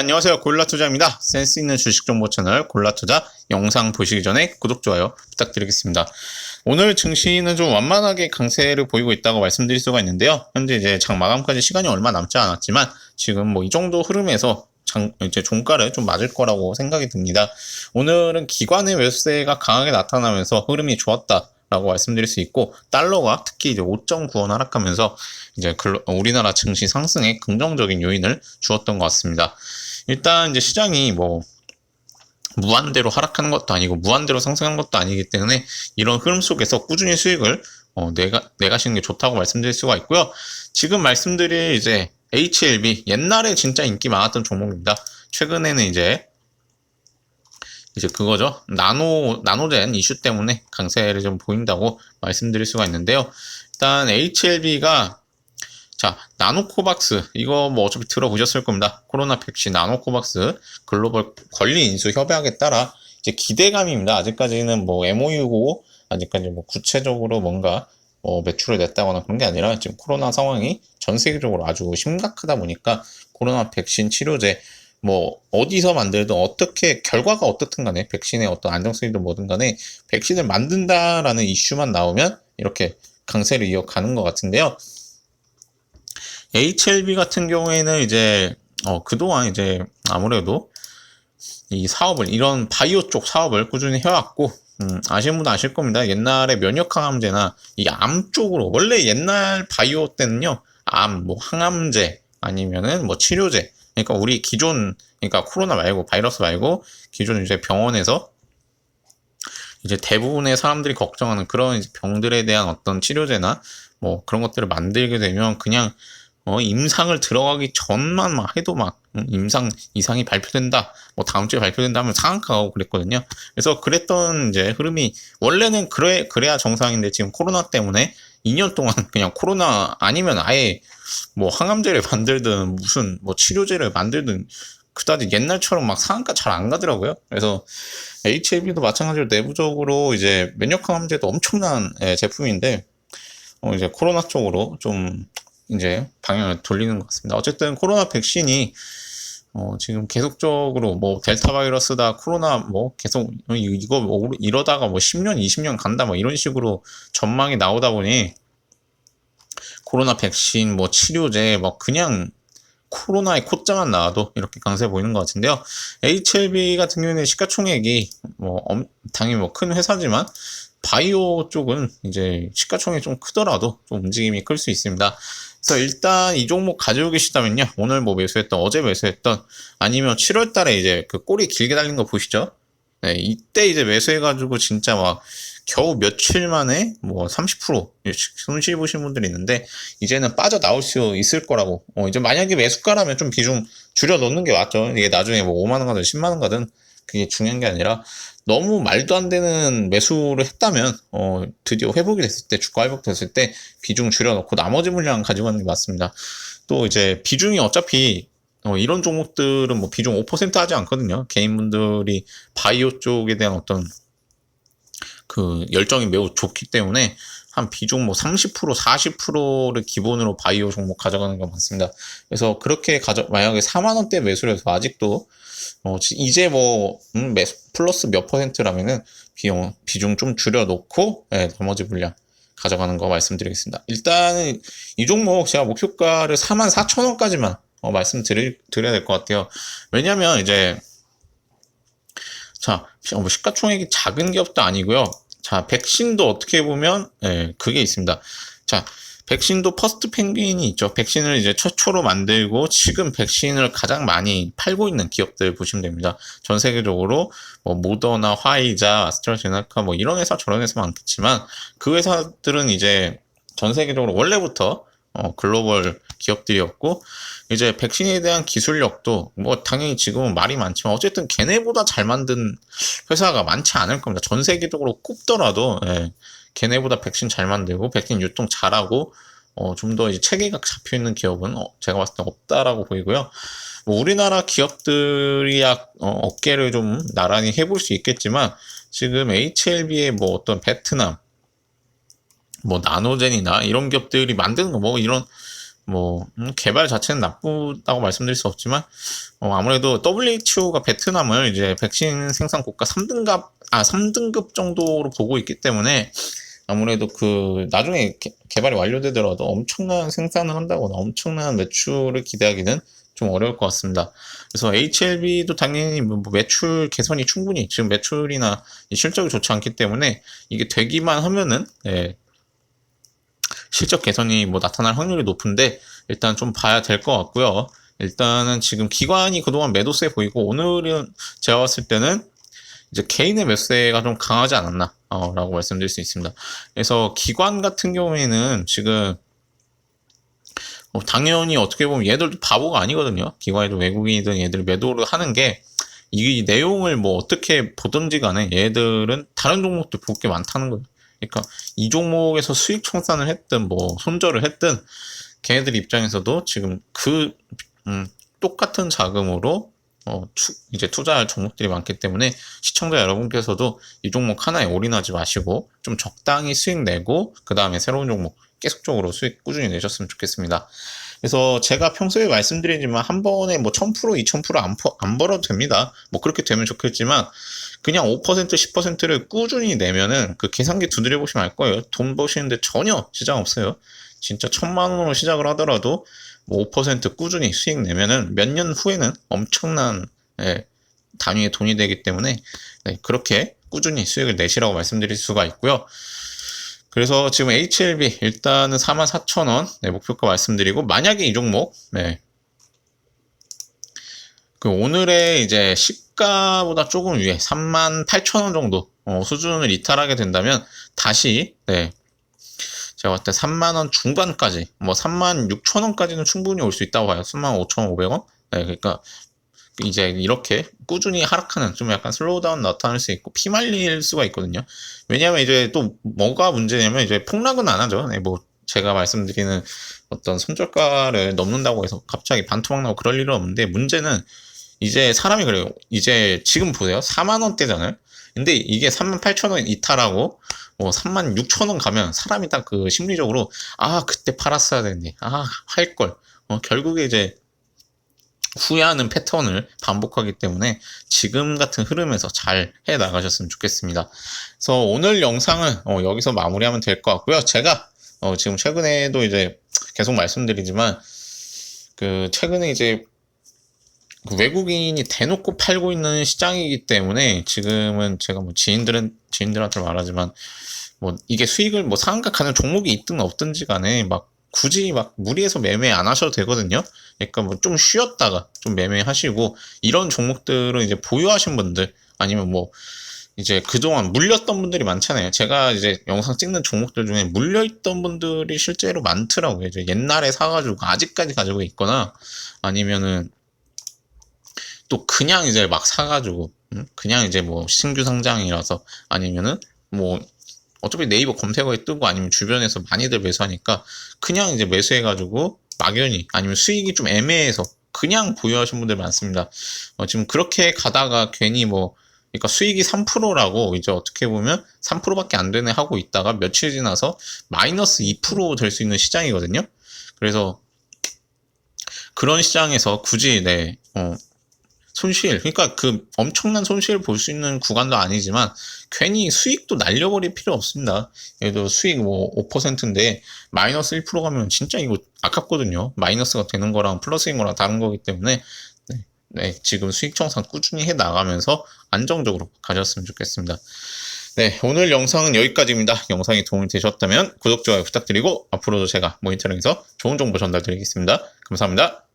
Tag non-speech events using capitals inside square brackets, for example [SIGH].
안녕하세요. 골라투자입니다. 센스 있는 주식 정보 채널 골라투자 영상 보시기 전에 구독, 좋아요 부탁드리겠습니다. 오늘 증시는 좀 완만하게 강세를 보이고 있다고 말씀드릴 수가 있는데요. 현재 이제 장 마감까지 시간이 얼마 남지 않았지만 지금 뭐 이 정도 흐름에서 장, 이제 종가를 좀 맞을 거라고 생각이 듭니다. 오늘은 기관의 매수세가 강하게 나타나면서 흐름이 좋았다. 라고 말씀드릴 수 있고 달러가 특히 이제 5.9원 하락하면서 이제 우리나라 증시 상승에 긍정적인 요인을 주었던 것 같습니다. 일단 이제 시장이 뭐 무한대로 하락하는 것도 아니고 무한대로 상승하는 것도 아니기 때문에 이런 흐름 속에서 꾸준히 수익을 어, 내가 내가시는 게 좋다고 말씀드릴 수가 있고요. 지금 말씀드릴 이제 HLB 옛날에 진짜 인기 많았던 종목입니다. 최근에는 이제 이제 그거죠. 나노, 나노젠 이슈 때문에 강세를 좀 보인다고 말씀드릴 수가 있는데요. 일단 HLB가 자, 나노코박스. 이거 뭐 어차피 들어보셨을 겁니다. 코로나 백신 나노코박스 글로벌 권리 인수 협약에 따라 이제 기대감입니다. 아직까지는 뭐 MOU고 아직까지 뭐 구체적으로 뭔가 뭐 매출을 냈다거나 그런 게 아니라 지금 코로나 상황이 전 세계적으로 아주 심각하다 보니까 코로나 백신 치료제 뭐 어디서 만들든 어떻게 결과가 어떻든 간에 백신의 어떤 안정성이든 뭐든 간에 백신을 만든다라는 이슈만 나오면 이렇게 강세를 이어가는 것 같은데요. HLB 같은 경우에는 이제 어 그동안 이제 아무래도 이 사업을 이런 바이오 쪽 사업을 꾸준히 해왔고 음, 아시는 분도 아실 겁니다. 옛날에 면역항암제나 이 암 쪽으로 원래 옛날 바이오 때는요 암, 뭐 항암제 아니면은 뭐 치료제 그러니까 우리 기존 그러니까 코로나 말고 바이러스 말고 기존 이제 병원에서 이제 대부분의 사람들이 걱정하는 그런 병들에 대한 어떤 치료제나 뭐 그런 것들을 만들게 되면 그냥 어, 임상을 들어가기 전만 막 해도 막 음, 임상 이상이 발표된다, 뭐 다음 주에 발표된다 하면 상한가고 그랬거든요. 그래서 그랬던 이제 흐름이 원래는 그래 그래야 정상인데 지금 코로나 때문에 2년 동안 [LAUGHS] 그냥 코로나 아니면 아예 뭐 항암제를 만들든 무슨 뭐 치료제를 만들든 그다지 옛날처럼 막 상한가 잘 안 가더라고요. 그래서 HLB도 마찬가지로 내부적으로 이제 면역항암제도 엄청난 예, 제품인데 어 이제 코로나 쪽으로 좀 이제 방향을 돌리는 것 같습니다. 어쨌든 코로나 백신이 어, 지금 계속적으로 뭐 델타 바이러스다 코로나 뭐 계속 이거 뭐 이러다가 뭐 10년 20년 간다 뭐 이런 식으로 전망이 나오다 보니 코로나 백신 뭐 치료제 뭐 그냥 코로나의 코자만 나와도 이렇게 강세 보이는 것 같은데요. HLB 같은 경우에는 시가총액이 뭐 당연히 뭐 큰 회사지만 바이오 쪽은 이제 시가총액이 좀 크더라도 좀 움직임이 클 수 있습니다. 그래서 일단 이 종목 가지고 계시다면요. 오늘 뭐 매수했던, 어제 매수했던, 아니면 7월 달에 이제 그 꼬리 길게 달린 거 보시죠? 네, 이때 이제 매수해가지고 진짜 막 겨우 며칠 만에 뭐 30% 손실 보신 분들이 있는데 이제는 빠져나올 수 있을 거라고. 어, 이제 만약에 매수가라면 좀 비중 줄여 놓는 게 맞죠. 이게 나중에 뭐 5만원 가든 10만원 가든 그게 중요한 게 아니라 너무 말도 안 되는 매수를 했다면 어, 드디어 회복이 됐을 때 주가 회복 됐을 때 비중 줄여놓고 나머지 물량 가지고 가는 게 맞습니다. 또 이제 비중이 어차피 어, 이런 종목들은 뭐 비중 5% 하지 않거든요. 개인분들이 바이오 쪽에 대한 어떤 그 열정이 매우 좋기 때문에 한 비중 뭐 30% 40%를 기본으로 바이오 종목 가져가는 게 많습니다. 그래서 그렇게 가져 만약에 4만 원대 매수를 해서 아직도 어, 이제 뭐, 음, 플러스 몇 퍼센트라면은 비용, 비중 좀 줄여 놓고, 예, 나머지 물량 가져가는 거 말씀드리겠습니다. 일단은 이 종목 제가 목표가를 44,000원까지만 어, 말씀드릴, 드려야 될 것 같아요. 왜냐면 이제, 자, 뭐 시가총액이 작은 기업도 아니고요. 자, 백신도 어떻게 보면, 예, 그게 있습니다. 자, 백신도 퍼스트 펭귄이 있죠. 백신을 이제 최초로 만들고 지금 백신을 가장 많이 팔고 있는 기업들 보시면 됩니다. 전 세계적으로 뭐 모더나, 화이자, 아스트라제네카 뭐 이런 회사 저런 회사 많겠지만 그 회사들은 이제 전 세계적으로 원래부터 어, 글로벌 기업들이었고 이제 백신에 대한 기술력도 뭐 당연히 지금은 말이 많지만 어쨌든 걔네보다 잘 만든 회사가 많지 않을 겁니다. 전 세계적으로 꼽더라도 예. 걔네보다 백신 잘 만들고 백신 유통 잘하고 어, 좀 더 체계가 잡혀 있는 기업은 어, 제가 봤을 때 없다라고 보이고요. 뭐 우리나라 기업들이야 어, 어깨를 좀 나란히 해볼 수 있겠지만 지금 HLB의 뭐 어떤 베트남 뭐 나노젠이나 이런 기업들이 만드는 거 뭐 이런 뭐 음, 개발 자체는 나쁘다고 말씀드릴 수 없지만 어, 아무래도 WHO가 베트남을 이제 백신 생산 국가 3등급 아 3등급 정도로 보고 있기 때문에 아무래도 그 나중에 개, 개발이 완료되더라도 엄청난 생산을 한다거나 엄청난 매출을 기대하기는 좀 어려울 것 같습니다. 그래서 HLB도 당연히 뭐 매출 개선이 충분히 지금 매출이나 실적이 좋지 않기 때문에 이게 되기만 하면은 예, 실적 개선이 뭐 나타날 확률이 높은데 일단 좀 봐야 될 것 같고요. 일단은 지금 기관이 그동안 매도세 보이고 오늘은 제가 봤을 때는 이제 개인의 매수세가 좀 강하지 않았나 어, 라고 말씀드릴 수 있습니다. 그래서 기관 같은 경우에는 지금 뭐 당연히 어떻게 보면 얘들도 바보가 아니거든요. 기관이든 외국인이든 얘들 매도를 하는 게 이 내용을 뭐 어떻게 보든지 간에 얘들은 다른 종목도 볼 게 많다는 거예요. 그러니까 이 종목에서 수익 청산을 했든 뭐 손절을 했든 걔네들 입장에서도 지금 그 음, 똑같은 자금으로 어, 투, 이제 투자할 종목들이 많기 때문에 시청자 여러분께서도 이 종목 하나에 올인하지 마시고 좀 적당히 수익 내고 그 다음에 새로운 종목 계속적으로 수익 꾸준히 내셨으면 좋겠습니다. 그래서 제가 평소에 말씀드리지만 한 번에 뭐 1000% 2000%안 안 벌어도 됩니다. 뭐 그렇게 되면 좋겠지만 그냥 5% 10%를 꾸준히 내면은 그 계산기 두드려 보시면 알 거예요. 돈 버시는데 전혀 지장 없어요. 진짜 천만 원으로 시작을 하더라도 뭐 5% 꾸준히 수익 내면은 몇 년 후에는 엄청난 예, 단위의 돈이 되기 때문에 네, 그렇게 꾸준히 수익을 내시라고 말씀드릴 수가 있고요. 그래서 지금 HLB 일단은 44,000원 네, 목표가 말씀드리고 만약에 이 종목 네. 그 오늘의 이제 시가보다 조금 위에 38,000원 정도 어, 수준을 이탈하게 된다면 다시 네. 제가 봤을 때 3만 원 중반까지 뭐 3만 6천 원까지는 충분히 올 수 있다고 봐요. 3만 5천 5백 원 네, 그러니까 이제 이렇게 꾸준히 하락하는 좀 약간 슬로우다운 나타날 수 있고 피말릴 수가 있거든요. 왜냐하면 이제 또 뭐가 문제냐면 이제 폭락은 안 하죠. 네, 뭐 제가 말씀드리는 어떤 손절가를 넘는다고 해서 갑자기 반토막 나고 그럴 일은 없는데 문제는 이제 사람이 그래요. 이제 지금 보세요. 4만 원대잖아요. 근데 이게 3만 8천 원 이탈하고 뭐 3만 6천 원 가면 사람이 딱 그 심리적으로 아 그때 팔았어야 됐네. 아할 걸. 어, 결국에 이제 후회하는 패턴을 반복하기 때문에 지금 같은 흐름에서 잘 해 나가셨으면 좋겠습니다. 그래서 오늘 영상은 어, 여기서 마무리하면 될 것 같고요. 제가 어, 지금 최근에도 이제 계속 말씀드리지만 그 최근에 이제 그 외국인이 대놓고 팔고 있는 시장이기 때문에 지금은 제가 뭐 지인들은 지인들한테 말하지만 뭐 이게 수익을 뭐 상각하는 종목이 있든 없든지 간에 막 굳이 막 무리해서 매매 안 하셔도 되거든요. 그러니까 뭐 좀 쉬었다가 좀 매매하시고 이런 종목들은 이제 보유하신 분들 아니면 뭐 이제 그동안 물렸던 분들이 많잖아요. 제가 이제 영상 찍는 종목들 중에 물려있던 분들이 실제로 많더라고요. 이제 옛날에 사가지고 아직까지 가지고 있거나 아니면은 또 그냥 이제 막 사가지고 그냥 이제 뭐 신규 상장이라서 아니면은 뭐 어차피 네이버 검색어에 뜨고 아니면 주변에서 많이들 매수하니까 그냥 이제 매수해가지고 막연히 아니면 수익이 좀 애매해서 그냥 보유하신 분들 많습니다. 어, 지금 그렇게 가다가 괜히 뭐 그러니까 수익이 3%라고 이제 어떻게 보면 3%밖에 안 되네 하고 있다가 며칠 지나서 마이너스 2%될 수 있는 시장이거든요. 그래서 그런 시장에서 굳이 네, 어, 손실, 그러니까 그 엄청난 손실을 볼 수 있는 구간도 아니지만 괜히 수익도 날려버릴 필요 없습니다. 들어 수익 뭐 5%인데 마이너스 1% 가면 진짜 이거 아깝거든요. 마이너스가 되는 거랑 플러스인 거랑 다른 거기 때문에 네, 네, 지금 수익 청산 꾸준히 해 나가면서 안정적으로 가셨으면 좋겠습니다. 네, 오늘 영상은 여기까지입니다. 영상이 도움이 되셨다면 구독, 좋아요 부탁드리고 앞으로도 제가 모니터링에서 좋은 정보 전달드리겠습니다. 감사합니다.